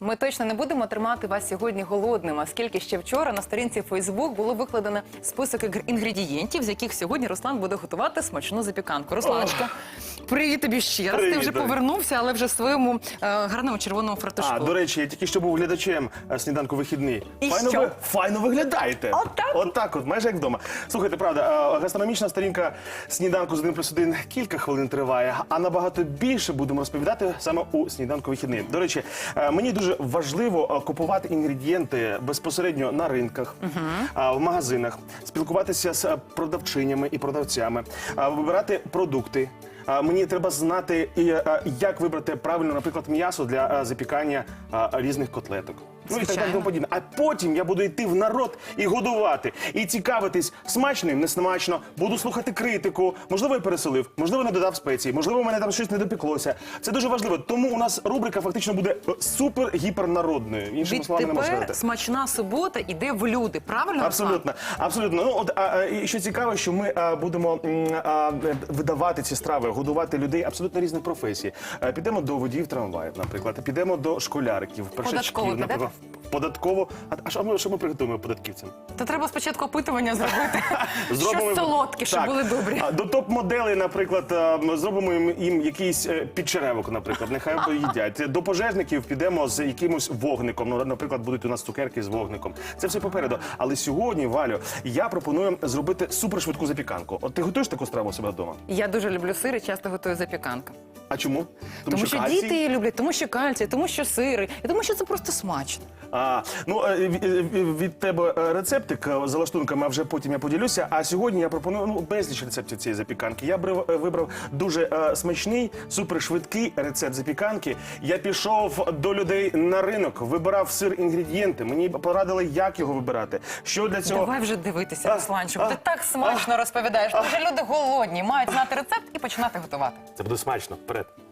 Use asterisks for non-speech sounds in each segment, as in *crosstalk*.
Ми точно не будемо тримати вас сьогодні голодним, оскільки ще вчора на сторінці Фейсбук було викладено список інгредієнтів, з яких сьогодні Руслан буде готувати смачну запіканку. Русланочка, привіт тобі ще раз. Ти вже Дар'я. повернувся, але вже в своєму е, гарному червоному фартушку. А, до речі, я тільки що був глядачем е, сніданку вихідний. І файно, що? ви, файно виглядаєте. Отак? От так, от, майже як вдома. Слухайте, правда, е, гастрономічна сторінка сніданку з 1 плюс 1 кілька хвилин триває, а набагато більше будемо розповідати саме у сніданку вихідний. До речі, е, мені дуже важливо е, купувати інгредієнти безпосередньо на ринках, е, в магазинах, спілкуватися з е, продавчинями і продавцями, е, вибирати продукти. Мені треба знати, як вибрати правильно, наприклад, м'ясо для запікання різних котлеток. Ну і так далі тому подібне. А потім я буду йти в народ і годувати, і цікавитись смачним, не смачно. Буду слухати критику. Можливо, я переселив, можливо, не додав спеції, можливо, у мене там щось не допіклося. Це дуже важливо. Тому у нас рубрика фактично буде е, супер гіпернародною. Іншими словами, не можу сказати. Смачна субота іде в люди. Правильно? Абсолютно, абсолютно. Ну от а, а, і що цікаво, що ми а, будемо а, видавати ці страви, годувати людей абсолютно різних професій. Е, Підемо до водіїв трамваїв, наприклад, підемо до школяриків, першачків, Податково податково. А, а що ми що ми приготуємо податківцям? Та треба спочатку опитування зробити. *laughs* Зробимо Що солодке, щоб Так. були добрі. А, До топ-моделей, наприклад, ми зробимо їм, їм якийсь е, підчеревок, наприклад, нехай їдять. До пожежників підемо з якимось вогником. Ну, наприклад, будуть у нас цукерки з вогником. Це все попереду. Але сьогодні, Валю, я пропоную зробити супершвидку запіканку. От ти готуєш таку страву у себе вдома? Я дуже люблю сир і часто готую запіканку. А чому? Тому, що, кальцій? діти її люблять, тому що кальцій, тому що сири, і тому що це просто смачно. А, ну, е, від, тебе е, рецептик е, за лаштунками, а вже потім я поділюся. А сьогодні я пропоную ну, безліч рецептів цієї запіканки. Я вибрав дуже смачний, супершвидкий рецепт запіканки. Я пішов до людей на ринок, вибирав сир інгредієнти. Мені порадили, як його вибирати. Що для цього Давай вже дивитися, Русланчик. Ти так смачно розповідаєш. Вже люди голодні, мають знати рецепт і починати готувати. це буде смачно. Вперед.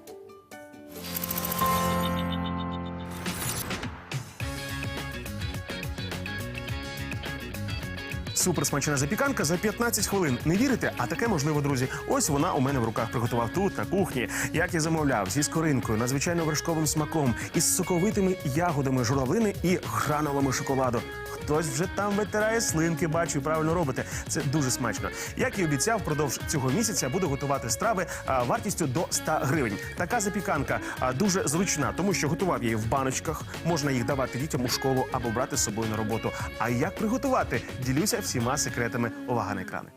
Суперсмачна запіканка за 15 хвилин. Не вірите? А таке можливо, друзі. Ось вона у мене в руках приготував тут, на кухні. Як я замовляв, зі скоринкою, надзвичайно вершковим смаком, із соковитими ягодами журавлини і гранулами шоколаду. Хтось вже там витирає слинки, бачу, правильно робите. Це дуже смачно. Як і обіцяв, впродовж цього місяця буду готувати страви вартістю до 100 гривень. Така запіканка дуже зручна, тому що готував я її в баночках. Можна їх давати дітям у школу або брати з собою на роботу. А як приготувати? Ділюся всіма секретами. Увага на екрани.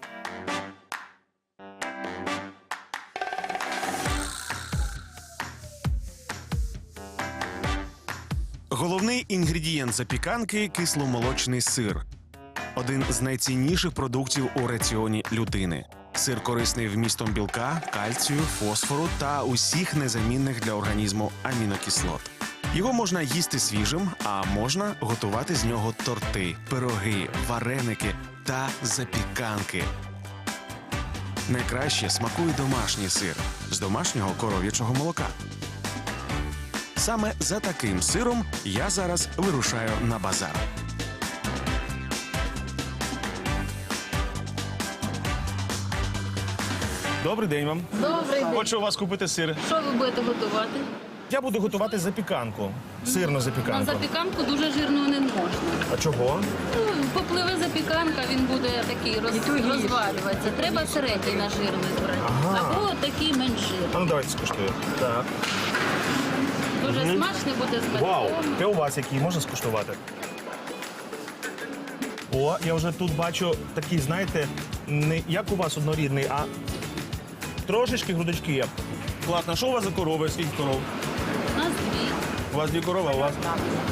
Головний інгредієнт запіканки кисломолочний сир. Один з найцінніших продуктів у раціоні людини. Сир корисний вмістом білка, кальцію, фосфору та усіх незамінних для організму амінокислот. Його можна їсти свіжим, а можна готувати з нього торти, пироги, вареники та запіканки. Найкраще смакує домашній сир з домашнього коров'ячого молока. Саме за таким сиром я зараз вирушаю на базар. Добрий день вам. Добрий день. Хочу у вас купити сир. Що ви будете готувати? Я буду готувати запіканку. Сирну На запіканку. запіканку дуже жирну не можна. А чого? Ну, Попливе запіканка, він буде такий роз, розвалюватися. Треба середній на жирний брати. Ага. Або такий менш жирний. А ну давайте скуштую. Так. Дуже смачний буде з Вау! Ти у вас який можна скуштувати? О, я вже тут бачу такий, знаєте, не як у вас однорідний, а трошечки грудочки є. Класно, що у вас за корови? Скільки коров? У нас дві. У вас дві корови, а у вас?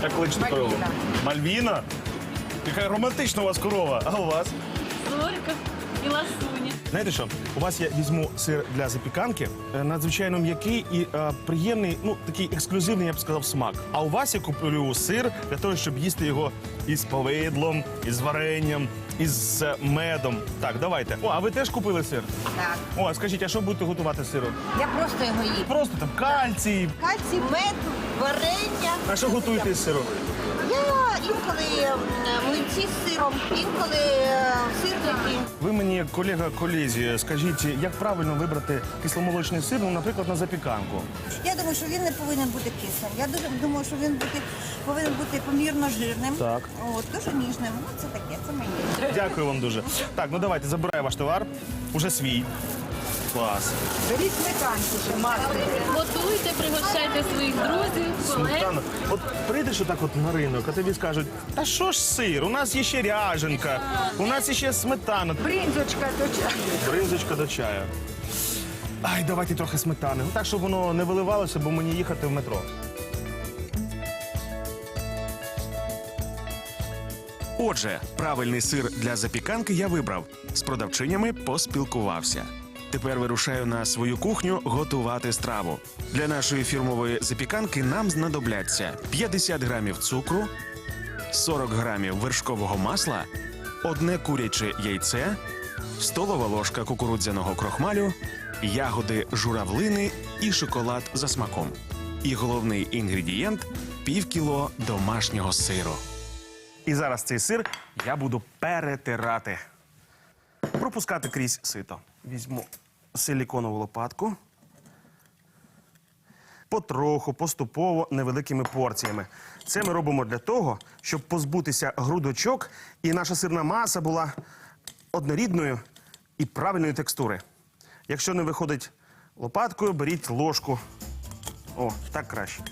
Як кличете корову? Мальвіна? Яка романтична у вас корова, а у вас? Зорька і ласуня. Знаєте що? У вас я візьму сир для запіканки, е, надзвичайно м'який і е, приємний, ну такий ексклюзивний, я б сказав, смак. А у вас я куплю сир для того, щоб їсти його із повидлом, із варенням, із е, медом. Так, давайте. О, а ви теж купили сир? Так, О, а скажіть, а що будете готувати з сиром? я просто його їм. Просто там кальцій. Кальцій, мед, варення. А що готуєте з сиром? Я інколи млинці з сиром, інколи е, сирники. Ви мені, колега колезі, скажіть, як правильно вибрати кисломолочний сир, ну, наприклад, на запіканку? Я думаю, що він не повинен бути кислим. Я дуже думаю, що він бути, повинен бути помірно жирним. Так. От, дуже ніжним. Ну, це таке, це моє. Дякую вам дуже. Так, ну давайте, забираю ваш товар. Уже свій. Клас. Беріть сметанку, що Готуйте, пригощайте своїх друзів, колег. Сметана. От прийдеш отак от на ринок, а тобі скажуть, а що ж сир? У нас є ще ряженка, у нас є ще сметана. Бринзочка до чаю. Бринзочка до чаю. Ай, давайте трохи сметани. Ну так, щоб воно не виливалося, бо мені їхати в метро. Отже, правильний сир для запіканки я вибрав. З продавчинями поспілкувався. Тепер вирушаю на свою кухню готувати страву. Для нашої фірмової запіканки нам знадобляться 50 грамів цукру, 40 грамів вершкового масла, одне куряче яйце, столова ложка кукурудзяного крохмалю, ягоди журавлини і шоколад за смаком. І головний інгредієнт пів кіло домашнього сиру. І зараз цей сир я буду перетирати. Пропускати крізь сито. Візьму силіконову лопатку. Потроху, поступово, невеликими порціями. Це ми робимо для того, щоб позбутися грудочок і наша сирна маса була однорідною і правильної текстури. Якщо не виходить лопаткою, беріть ложку. О, так краще.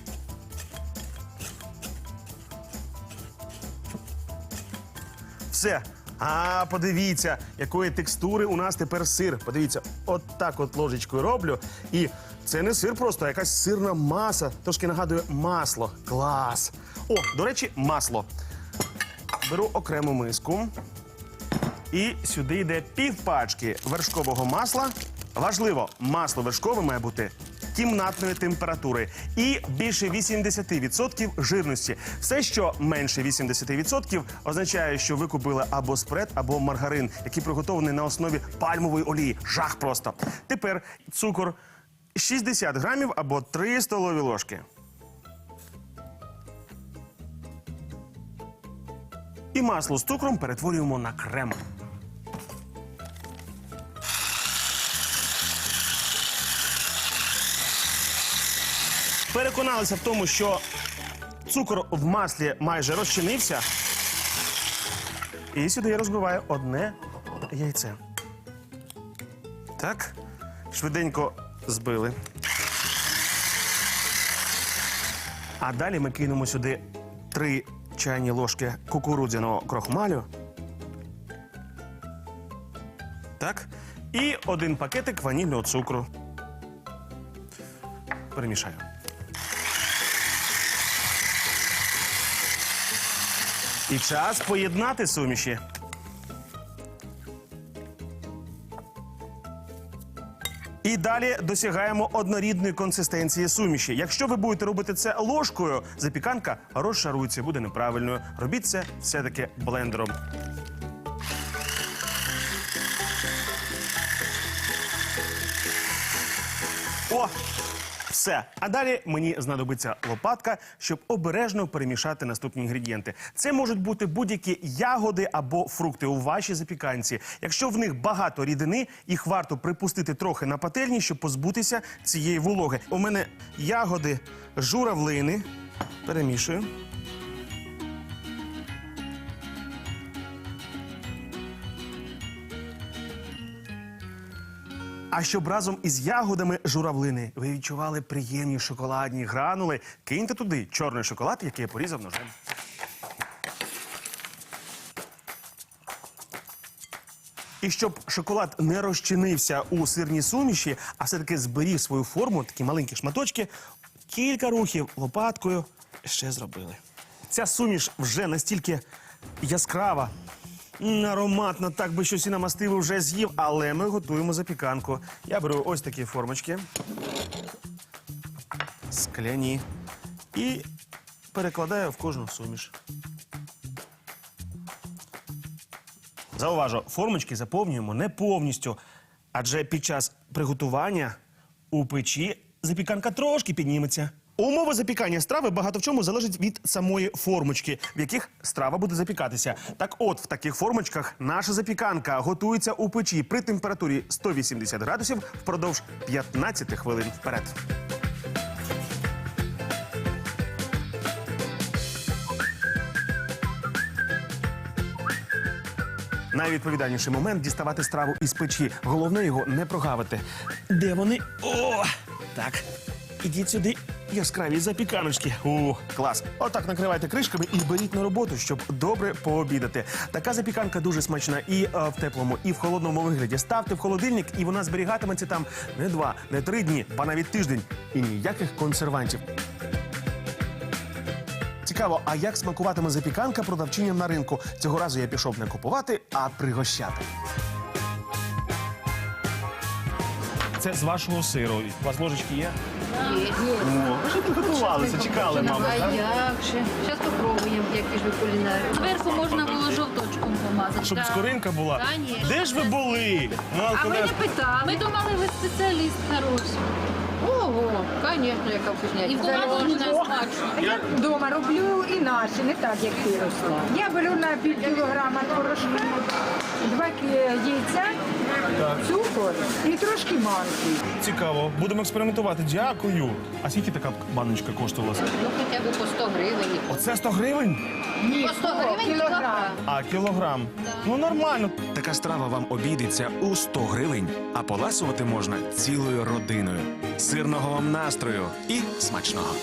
Все. А подивіться, якої текстури у нас тепер сир. Подивіться, от так от ложечкою роблю. І це не сир просто, а якась сирна маса. Трошки нагадує масло. Клас. О, до речі, масло. Беру окрему миску. І сюди йде пів пачки вершкового масла. Важливо, масло вершкове має бути кімнатної температури і більше 80% жирності. Все, що менше 80%, означає, що ви купили або спред, або маргарин, який приготований на основі пальмової олії. Жах просто. Тепер цукор 60 грамів або 3 столові ложки. І масло з цукром перетворюємо на крем. Переконалися в тому, що цукор в маслі майже розчинився. І сюди я розбиваю одне яйце. Так, швиденько збили. А далі ми кинемо сюди три чайні ложки кукурудзяного крохмалю. Так. І один пакетик ванільного цукру. Перемішаю. І час поєднати суміші. І далі досягаємо однорідної консистенції суміші. Якщо ви будете робити це ложкою, запіканка розшарується, буде неправильною. Робіть це все-таки блендером. О! Все. А далі мені знадобиться лопатка, щоб обережно перемішати наступні інгредієнти. Це можуть бути будь-які ягоди або фрукти у вашій запіканці. Якщо в них багато рідини, їх варто припустити трохи на пательні, щоб позбутися цієї вологи. У мене ягоди журавлини. Перемішую. А щоб разом із ягодами журавлини ви відчували приємні шоколадні гранули, киньте туди чорний шоколад, який я порізав ножем. І щоб шоколад не розчинився у сирній суміші, а все-таки зберіг свою форму, такі маленькі шматочки, кілька рухів лопаткою ще зробили. Ця суміш вже настільки яскрава, м, ароматна, так би щось і намастив, вже з'їв, але ми готуємо запіканку. Я беру ось такі формочки. Скляні. І перекладаю в кожну суміш. Зауважу, формочки заповнюємо не повністю, адже під час приготування у печі запіканка трошки підніметься. Умови запікання страви багато в чому залежать від самої формочки, в яких страва буде запікатися. Так от, в таких формочках наша запіканка готується у печі при температурі 180 градусів впродовж 15 хвилин вперед. Найвідповідальніший момент діставати страву із печі. Головне його не прогавити. Де вони? О! Так. Ідіть сюди, яскраві запіканочки. О, клас. Отак накривайте кришками і беріть на роботу, щоб добре пообідати. Така запіканка дуже смачна і е, в теплому, і в холодному вигляді. Ставте в холодильник, і вона зберігатиметься там не два, не три дні, ба навіть тиждень. І ніяких консервантів. Цікаво, а як смакуватиме запіканка продавчиням на ринку? Цього разу я пішов не купувати, а пригощати. Це з вашого сиру. У вас ложечки є? О, ви ж підготувалися, чекали, мабуть. А так? як же? Зараз спробуємо, які ж ви кулінарі. Зверху можна було жовточком помазати. Щоб Да. скоринка була. Конечно. Де ж ви були? Ну, А ми не питали. Ми думали, ви спеціаліст хороший. Ого, звісно, яка вкусняшка. І була дуже смачно. Я вдома роблю інакше, не так, як ти росла. Я беру на пів кілограма творожку, два кі- яйця, цукор і трошки манки. Цікаво, будемо експериментувати. Дякую. А скільки така баночка коштувала? Ну, хоча б по 100 гривень. Оце 100 гривень? Ні, по 100 гривень кілограм. А кілограм. Ну нормально. Така страва вам обійдеться у 100 гривень, а поласувати можна цілою родиною. Сирного вам настрою і смачного!